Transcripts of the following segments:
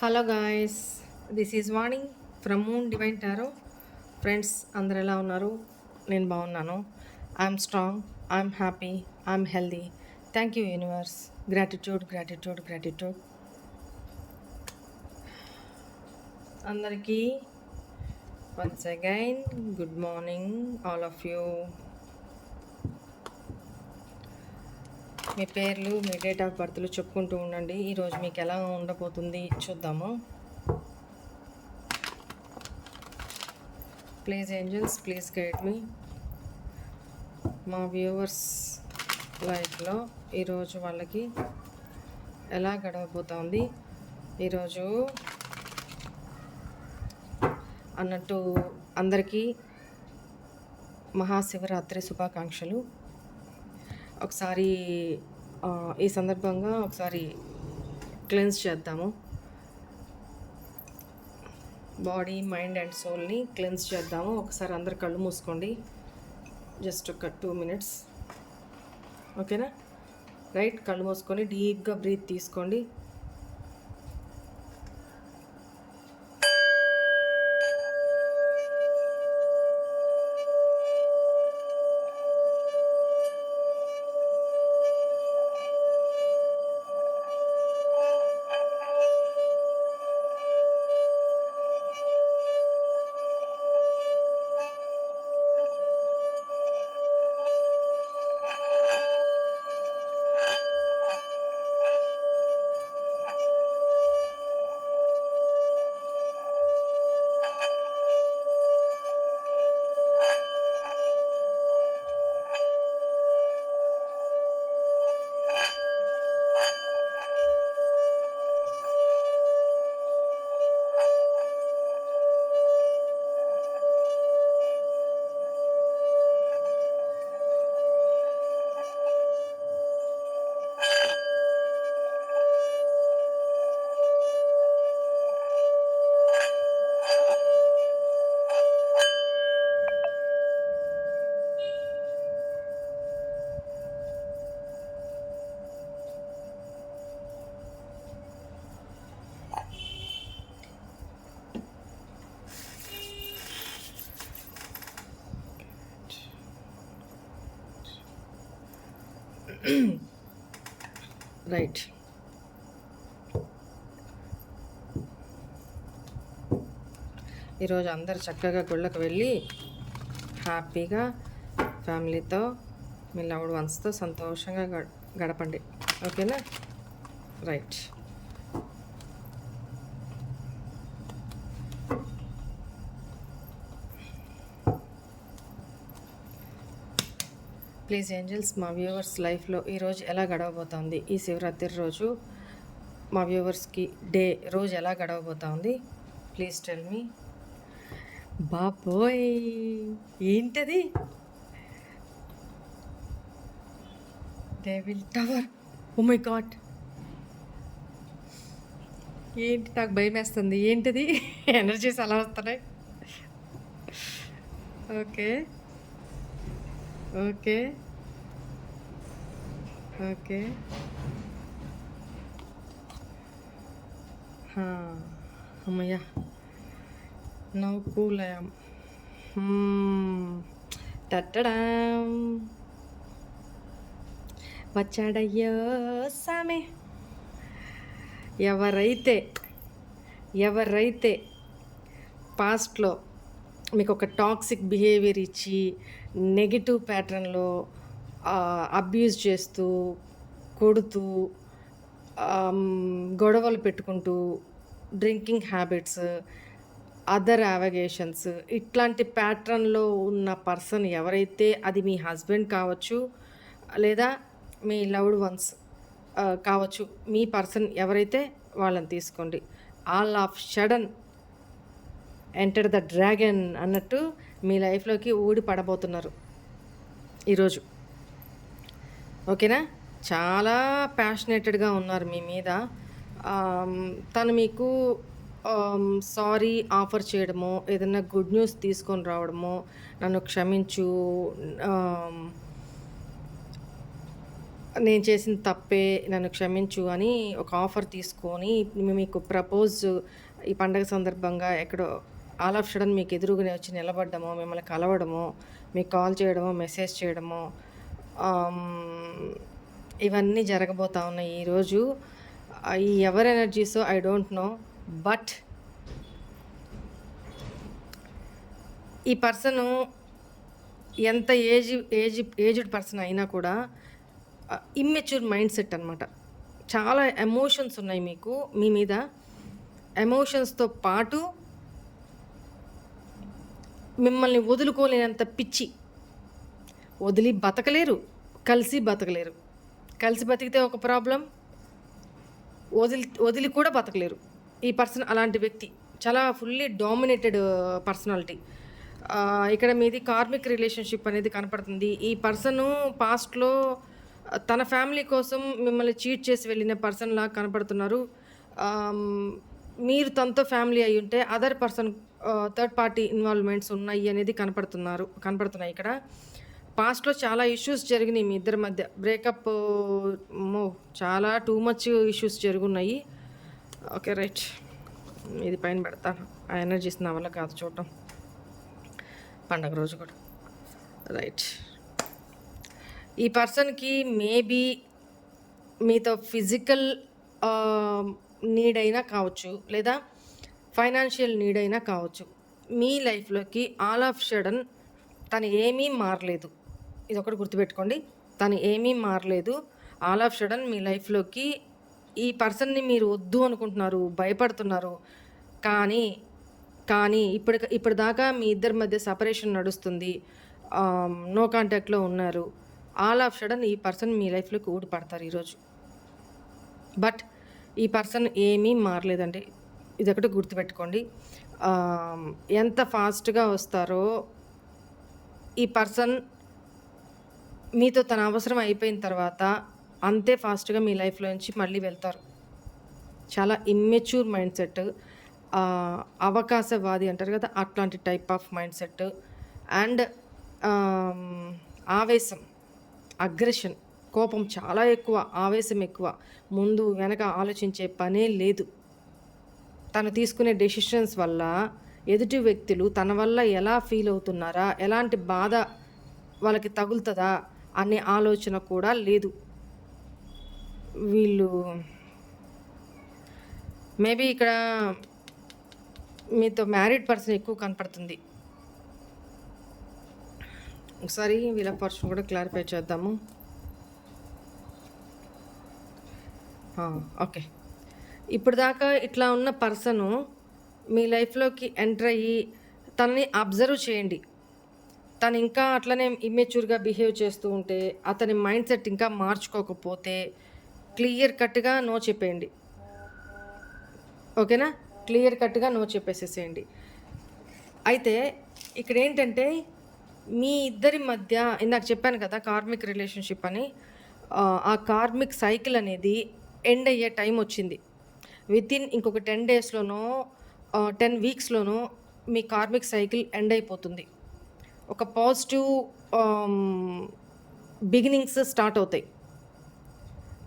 Hello guys this is Vani from moon divine tarot. Friends అందరు ఎలా ఉన్నారు? నేను బాగున్నాను. I'm strong I'm happy I'm healthy. Thank you universe. Gratitude gratitude gratitude. అందరికీ once again good morning all of you. మీ పేర్లు మీ date of బర్త్లు చెప్పుకుంటూ ఉండండి. ఈరోజు మీకు ఎలా ఉండబోతుంది చూద్దాము. ప్లీజ్ ఏంజల్స్ ప్లీజ్ గైడ్ మీ మా వ్యూవర్స్ లైఫ్లో ఈరోజు వాళ్ళకి ఎలా గడవబోతోంది? ఈరోజు అన్నట్టు అందరికీ మహాశివరాత్రి శుభాకాంక్షలు. ఒకసారి ఈ సందర్భంగా ఒకసారి క్లెన్స్ చేద్దాము. బాడీ మైండ్ అండ్ సోల్ని క్లెన్స్ చేద్దాము. ఒకసారి అందరు కళ్ళు మూసుకోండి. జస్ట్ ఒక టూ మినిట్స్. ఓకేనా? రైట్ కళ్ళు మూసుకొని డీప్గా బ్రీత్ తీసుకోండి. ఈరోజు అందరు చక్కగా గుళ్ళకు వెళ్ళి హ్యాపీగా ఫ్యామిలీతో మీ లవ్డ్ వన్స్తో సంతోషంగా గడపండి. ఓకేనా? రైట్. ప్లీజ్ ఏంజల్స్ మా వ్యూవర్స్ లైఫ్లో ఈరోజు ఎలా గడవబోతోంది? ఈ శివరాత్రి రోజు మా వ్యూవర్స్కి డే రోజు ఎలా గడవబోతోంది? Please tell me. బాబోయ్ ఏంటది? Devil tower. Oh my God. ఏంటి నాకు భయం వేస్తుంది? ఏంటిది? ఎనర్జీస్ అలా వస్తున్నాయి? ఓకే. ఓకే. ఓకే. అమ్మయ్యా. నవ్వు తట్టడా. అయ్యాం వచ్చాడయ్యో సామే. ఎవరైతే ఎవరైతే పాస్ట్లో మీకు ఒక టాక్సిక్ బిహేవియర్ ఇచ్చి నెగిటివ్ ప్యాటర్న్లో అబ్యూజ్ చేస్తూ కొడుతూ గొడవలు పెట్టుకుంటూ డ్రింకింగ్ హ్యాబిట్స్ అదర్ యావగేషన్స్ ఇట్లాంటి ప్యాటర్న్లో ఉన్న పర్సన్ ఎవరైతే అది మీ హస్బెండ్ కావచ్చు లేదా మీ లవ్డ్ వన్స్ కావచ్చు మీ పర్సన్ ఎవరైతే వాళ్ళని తీసుకోండి. All of sudden enter the dragon అన్నట్టు మీ లైఫ్లోకి ఊడి పడబోతున్నారు ఈరోజు. ఓకేనా? చాలా ప్యాషనేటెడ్గా ఉన్నారు మీ మీద. తను మీకు సారీ ఆఫర్ చేయడమో ఏదైనా గుడ్ న్యూస్ తీసుకొని రావడమో నన్ను క్షమించు నేను చేసిన తప్పే నన్ను క్షమించు అని ఒక ఆఫర్ తీసుకొని మీకు ప్రపోజ్ ఈ పండగ సందర్భంగా ఎక్కడో ఆల్ ఆఫ్ సడన్ మీకు ఎదురుగానే వచ్చి నిలబడ్డమో మిమ్మల్ని కలవడమో మీకు కాల్ చేయడమో మెసేజ్ చేయడమో ఇవన్నీ జరగబోతా ఉన్నాయి ఈరోజు. ఈ ఎవరి ఎనర్జీసో ఐ డోంట్ నో. బట్ ఈ పర్సను ఎంత ఏజ్ ఏజ్ ఏజ్డ్ పర్సన్ అయినా కూడా ఇమ్మెచ్యూర్ మైండ్ సెట్ అనమాట చాలా ఎమోషన్స్ ఉన్నాయి మీకు మీ మీద. ఎమోషన్స్తో పాటు మిమ్మల్ని వదులుకోలేనంత పిచ్చి. వదిలి బతకలేరు కలిసి బతకలేరు. కలిసి బతికితే ఒక ప్రాబ్లం వదిలి వదిలి కూడా బతకలేరు. ఈ పర్సన్ అలాంటి వ్యక్తి. చాలా ఫుల్లీ డామినేటెడ్ పర్సనాలిటీ ఇక్కడ మీది కార్మిక్ రిలేషన్షిప్ అనేది కనపడుతుంది. ఈ పర్సను పాస్ట్లో uh, తన ఫ్యామిలీ కోసం మిమ్మల్ని చీట్ చేసి వెళ్ళిన పర్సన్ లాగా కనపడుతున్నారు. మీరు తనతో ఫ్యామిలీ అయి ఉంటే other person third party involvements ఉన్నాయి అనేది కనపడుతున్నారు కనపడుతున్నాయి ఇక్కడ. పాస్ట్లో చాలా ఇష్యూస్ జరిగినాయి మీ ఇద్దరి మధ్య. బ్రేకప్ uh, చాలా too much issues జరుగున్నాయి. Okay right. ఇది పైన పెడతాను ఆ ఎనర్జీస్ నా వల్ల కాదు చూడటం. పండగ రోజు కూడా. రైట్. ఈ పర్సన్కి మేబీ మీతో ఫిజికల్ నీడ్ అయినా కావచ్చు లేదా ఫైనాన్షియల్ నీడ్ అయినా కావచ్చు. మీ లైఫ్లోకి ఆల్ ఆఫ్ షడన్ తను ఏమీ మారలేదు. ఇది ఒకటి గుర్తుపెట్టుకోండి. తను ఏమీ మారలేదు. ఆల్ ఆఫ్ షడన్ మీ లైఫ్లోకి ఈ పర్సన్ని మీరు వద్దు అనుకుంటున్నారు భయపడుతున్నారు. కానీ కానీ ఇప్పటి ఇప్పటిదాకా మీ ఇద్దరి మధ్య సపరేషన్ నడుస్తుంది. నో కాంటాక్ట్లో ఉన్నారు. ఆల్ ఆఫ్ సడన్ ఈ పర్సన్ మీ లైఫ్లోకి ఊడిపడతారు ఈరోజు. బట్ ఈ పర్సన్ ఏమీ మారలేదండి. ఇది ఒకటి గుర్తుపెట్టుకోండి ఎంత ఫాస్ట్గా వస్తారో ఈ పర్సన్ మీతో తన అవసరం అయిపోయిన తర్వాత అంతే ఫాస్ట్గా మీ లైఫ్లో నుంచి మళ్ళీ వెళ్తారు. చాలా ఇమ్మెచ్యూర్ మైండ్ సెట్ అవకాశవాది అంటారు కదా అట్లాంటి type of mindset and ఆవేశం అగ్రెషన్ కోపం చాలా ఎక్కువ ఆవేశం ఎక్కువ. ముందు వెనక ఆలోచించే పనే లేదు. తను తీసుకునే డెసిషన్స్ వల్ల ఎదుటి వ్యక్తులు తన వల్ల ఎలా ఫీల్ అవుతున్నారా ఎలాంటి బాధ వాళ్ళకి తగులుతుందా అనే ఆలోచన కూడా లేదు. వీళ్ళు మేబీ ఇక్కడ మీతో మ్యారీడ్ పర్సన్ ఎక్కువ కనపడుతుంది. ఒకసారి వీళ్ళ పర్సన్ కూడా క్లారిఫై చేద్దాము. ఓకే. ఇప్పుడు దాకా ఇట్లా ఉన్న పర్సను మీ లైఫ్లోకి ఎంటర్ అయ్యి తనని అబ్జర్వ్ చేయండి. తను ఇంకా అట్లనే ఇమ్మెచ్యూర్గా బిహేవ్ చేస్తూ ఉంటే అతని మైండ్ సెట్ ఇంకా మార్చుకోకపోతే క్లియర్ కట్గా నో చెప్పేయండి. ఓకేనా? క్లియర్ కట్గా నో చెప్పేసేసేయండి. అయితే ఇక్కడ ఏంటంటే మీ ఇద్దరి మధ్య ఇందాక చెప్పాను కదా కార్మిక్ రిలేషన్షిప్ అని ఆ, కార్మిక్ సైకిల్ అనేది ఎండ్ అయ్యే టైం వచ్చింది. విత్ ఇన్ ఇంకొక టెన్ డేస్లోనో టెన్ వీక్స్లోనో మీ కార్మిక్ సైకిల్ ఎండ్ అయిపోతుంది. ఒక పాజిటివ్ బిగినింగ్స్ స్టార్ట్ అవుతాయి.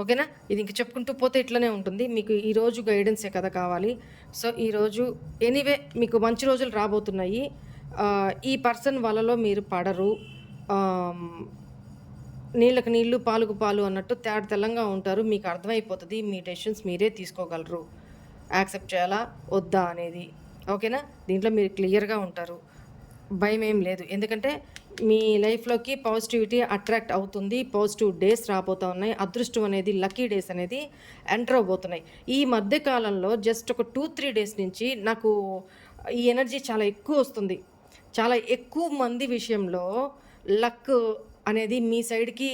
ఓకేనా? ఇది ఇంక చెప్పుకుంటూ పోతే ఇట్లనే ఉంటుంది. మీకు ఈరోజు గైడెన్సే కదా కావాలి. సో ఈరోజు ఎనీవే మీకు మంచి రోజులు రాబోతున్నాయి. ఈ పర్సన్ వలలో మీరు పడరు. నీళ్ళకు నీళ్ళు పాలుకు పాలు అన్నట్టు తేడ తెల్లంగా ఉంటారు. మీకు అర్థమైపోతుంది. మీ డెసిషన్స్ మీరే తీసుకోగలరు. యాక్సెప్ట్ చేయాలా? వద్దా అనేది. ఓకేనా? దీంట్లో మీరు క్లియర్గా ఉంటారు. భయం ఏం లేదు. ఎందుకంటే మీ లైఫ్లోకి పాజిటివిటీ అట్రాక్ట్ అవుతుంది. పాజిటివ్ డేస్ రాబోతూ ఉన్నాయి. అదృష్టం అనేది లక్కీ డేస్ అనేది ఎంటర్ అవబోతున్నాయి ఈ మధ్య కాలంలో జస్ట్ ఒక టూ త్రీ డేస్ నుంచి నాకు ఈ ఎనర్జీ చాలా ఎక్కువ వస్తుంది. చాలా ఎక్కువ మంది విషయంలో లక్ అనేది మీ సైడ్కి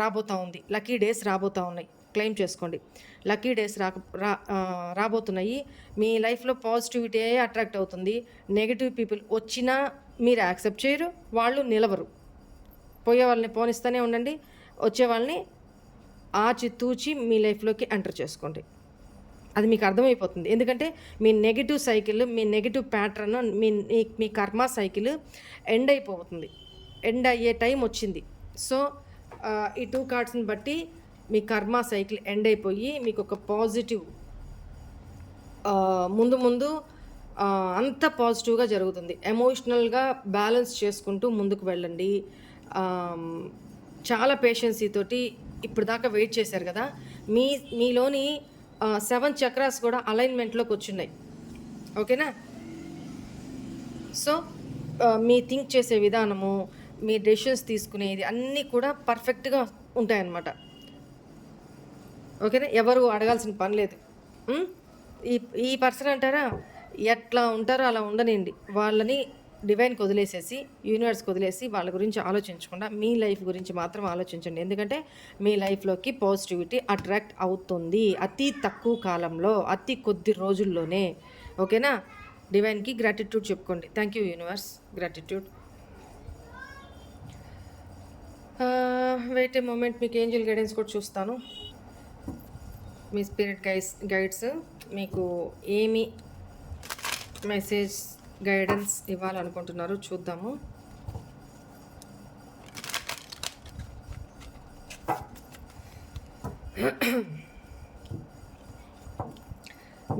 రాబోతూ రాబోతా ఉంది. లక్కీ డేస్ రాబోతా ఉన్నాయి. క్లెయిమ్ చేసుకోండి. లక్కీ డేస్ రా రాబోతున్నాయి. మీ లైఫ్లో పాజిటివిటీ అట్రాక్ట్ అవుతుంది? నెగిటివ్ పీపుల్ వచ్చినా మీరు యాక్సెప్ట్ చేయరు వాళ్ళు నిలవరు. పోయే వాళ్ళని పోనిస్తూనే ఉండండి. వచ్చే వాళ్ళని ఆచి తూచి మీ లైఫ్లోకి ఎంటర్ చేసుకోండి. అది మీకు అర్థమైపోతుంది. ఎందుకంటే మీ నెగిటివ్ సైకిల్ మీ నెగిటివ్ ప్యాటర్న్ మీ మీ- కర్మ సైకిల్ ఎండ్ అయిపోతుంది. ఎండ్ అయ్యే టైం వచ్చింది. సో ఈ టూ కార్డ్స్ని బట్టి మీ కర్మ సైకిల్ ఎండ్ అయిపోయి మీకు ఒక పాజిటివ్ ముందు ముందు అంత పాజిటివ్గా జరుగుతుంది. ఎమోషనల్గా బ్యాలెన్స్ చేసుకుంటూ ముందుకు వెళ్ళండి. చాలా పేషెన్సీ తోటి ఇప్పుడు దాకా వెయిట్ చేశారు కదా. మీ మీలోని సెవెన్ చక్రాస్ కూడా అలైన్మెంట్లోకి వచ్చినాయి ఓకేనా? సో మీ థింక్ చేసే విధానము మీ డెసిషన్స్ తీసుకునేది అన్నీ కూడా పర్ఫెక్ట్గా ఉంటాయన్నమాట. ఓకేనా? ఎవరు అడగాల్సిన పని లేదు. ఈ ఈ పర్సన్ అంటారా ఎట్లా ఉంటారో అలా ఉండనండి వాళ్ళని డివైన్కి వదిలేసేసి యూనివర్స్కి వదిలేసి వాళ్ళ గురించి ఆలోచించకుండా మీ లైఫ్ గురించి మాత్రం ఆలోచించండి. ఎందుకంటే మీ లైఫ్లోకి పాజిటివిటీ అట్రాక్ట్ అవుతుంది అతి తక్కువ కాలంలో అతి కొద్ది రోజుల్లోనే. ఓకేనా? డివైన్కి గ్రాటిట్యూడ్ చెప్పుకోండి. Thank you universe. Gratitude. Wait a moment మీకు ఏంజల్ గైడెన్స్ కూడా చూస్తాను. మీ స్పిరిట్ గైడ్స్ గైడ్స్ మీకు ఏమి మెసేజ్ గైడెన్స్ ఇవ్వాలనుకుంటున్నారు చూద్దాము.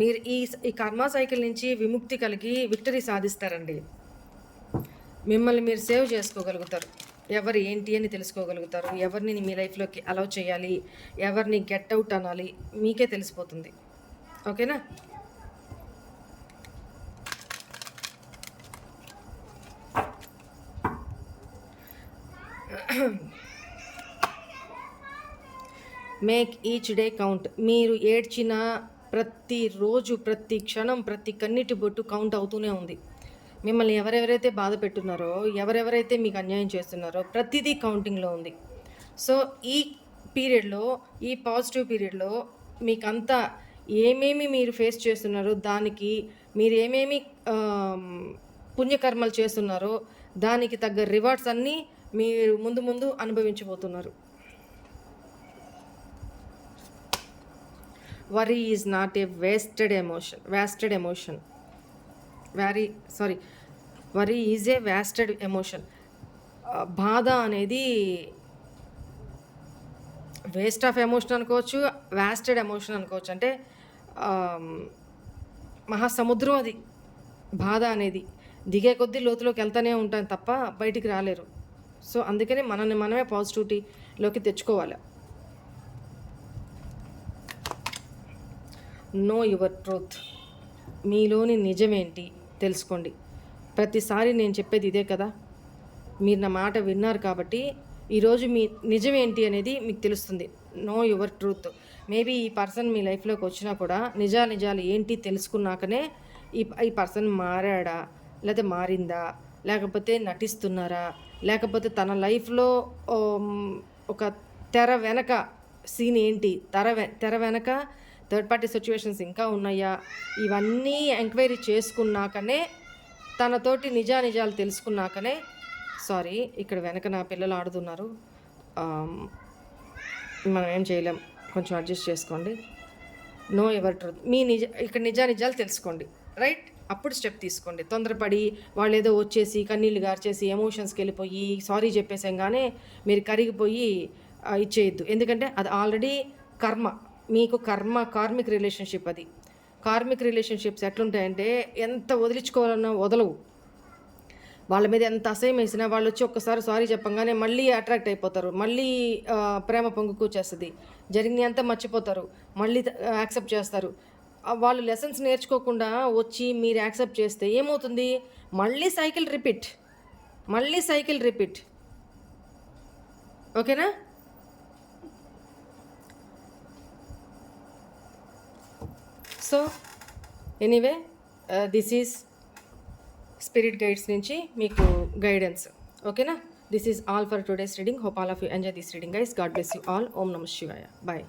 మీరు ఈ ఈ కర్మ సైకిల్ నుంచి విముక్తి కలిగి విక్టరీ సాధిస్తారండి. మిమ్మల్ని మీరు సేవ్ చేసుకోగలుగుతారు. ఎవరు ఏంటి అని తెలుసుకోగలుగుతారు. ఎవరిని మీ లైఫ్లోకి అలౌ చేయాలి ఎవరిని గెట్ అవుట్ అనాలి మీకే తెలిసిపోతుంది. ఓకేనా? మేక్ ఈచ్ డే కౌంట్ మీరు ఏడ్చిన ప్రతి రోజు ప్రతి క్షణం ప్రతి కన్నిటి బొట్టు కౌంట్ అవుతూనే ఉంది. మిమ్మల్ని ఎవరెవరైతే బాధ పెట్టున్నారో ఎవరెవరైతే మీకు అన్యాయం చేస్తున్నారో ప్రతిదీ కౌంటింగ్లో ఉంది. సో ఈ పీరియడ్లో ఈ పాజిటివ్ పీరియడ్లో మీకంతా ఏమేమి మీరు ఫేస్ చేస్తున్నారో దానికి మీరు ఏమేమి పుణ్యకర్మలు చేస్తున్నారో దానికి తగ్గ రివార్డ్స్ అన్నీ మీరు ముందు ముందు అనుభవించబోతున్నారు. Worry is not a wasted emotion wasted emotion worry sorry worry is a wasted emotion బాధ అనేది వేస్ట్ ఆఫ్ ఎమోషన్ అనుకోవచ్చు వేస్టెడ్ ఎమోషన్ అనుకోవచ్చు. అంటే um, మహాసముద్రం అది. బాధ అనేది. దిగే కొద్దీ లోతులోకి వెళ్తూనే ఉంటాను తప్ప బయటికి రాలేరు. సో అందుకనే మనల్ని మనమే పాజిటివిటీలోకి తెచ్చుకోవాలి. నో యువర్ ట్రూత్ మీలోని నిజమేంటి? తెలుసుకోండి. ప్రతిసారి నేను చెప్పేది ఇదే కదా. మీరు నా మాట విన్నారు కాబట్టి ఈరోజు మీ నిజమేంటి అనేది మీకు తెలుస్తుంది. Know your truth. మేబీ ఈ పర్సన్ మీ లైఫ్లోకి వచ్చినా కూడా నిజా నిజాలు ఏంటి తెలుసుకున్నాకనే ఈ ఈ పర్సన్ మారాడా? లేకపోతే మారిందా? లేకపోతే నటిస్తున్నారా? లేకపోతే తన లైఫ్లో ఒక తెర వెనక సీన్ ఏంటి? తెర వె- తెర వెనక థర్డ్ పార్టీ సిచ్యువేషన్స్ ఇంకా ఉన్నాయా? ఇవన్నీ ఎంక్వైరీ చేసుకున్నాకనే తనతోటి నిజా నిజాలు తెలుసుకున్నాకనే సారీ ఇక్కడ వెనక నా పిల్లలు ఆడుతున్నారు. మనం ఏం చేయలేం. కొంచెం అడ్జస్ట్ చేసుకోండి. నో ఎవర్ ట్రూత్ మీ నిజ ఇక్కడ నిజా నిజాలు తెలుసుకోండి. రైట్? అప్పుడు స్టెప్ తీసుకోండి. తొందరపడి వాళ్ళు ఏదో వచ్చేసి కన్నీళ్ళు గార్చేసి ఎమోషన్స్కి వెళ్ళిపోయి సారీ చెప్పేసంగానే మీరు కరిగిపోయి ఇచ్చేయద్దు. ఎందుకంటే అది ఆల్రెడీ కర్మ. మీకు కర్మ కార్మిక్ రిలేషన్షిప్ అది. కార్మిక్ రిలేషన్షిప్స్ ఎట్లుంటాయంటే ఎంత వదిలించుకోవాలన్నా వదలవు. వాళ్ళ మీద ఎంత అసహ్యం వేసినా వాళ్ళు వచ్చి ఒక్కసారి సారీ చెప్పంగానే మళ్ళీ అట్రాక్ట్ అయిపోతారు. మళ్ళీ ప్రేమ ప్రేమ పొంగుకూచేస్తుంది జరిగింది అంతా మర్చిపోతారు. మళ్ళీ యాక్సెప్ట్ చేస్తారు. వాళ్ళు లెసన్స్ నేర్చుకోకుండా వచ్చి మీరు యాక్సెప్ట్ చేస్తే ఏమవుతుంది? మళ్ళీ సైకిల్ రిపీట్ మళ్ళీ సైకిల్ రిపీట్ ఓకేనా? So anyway this is spirit guides నుంచి మీకు గైడెన్స్ ఓకేనా this is all for today's reading hope all of you enjoy this reading guys God bless you all ఓం నమ శివాయ బాయ్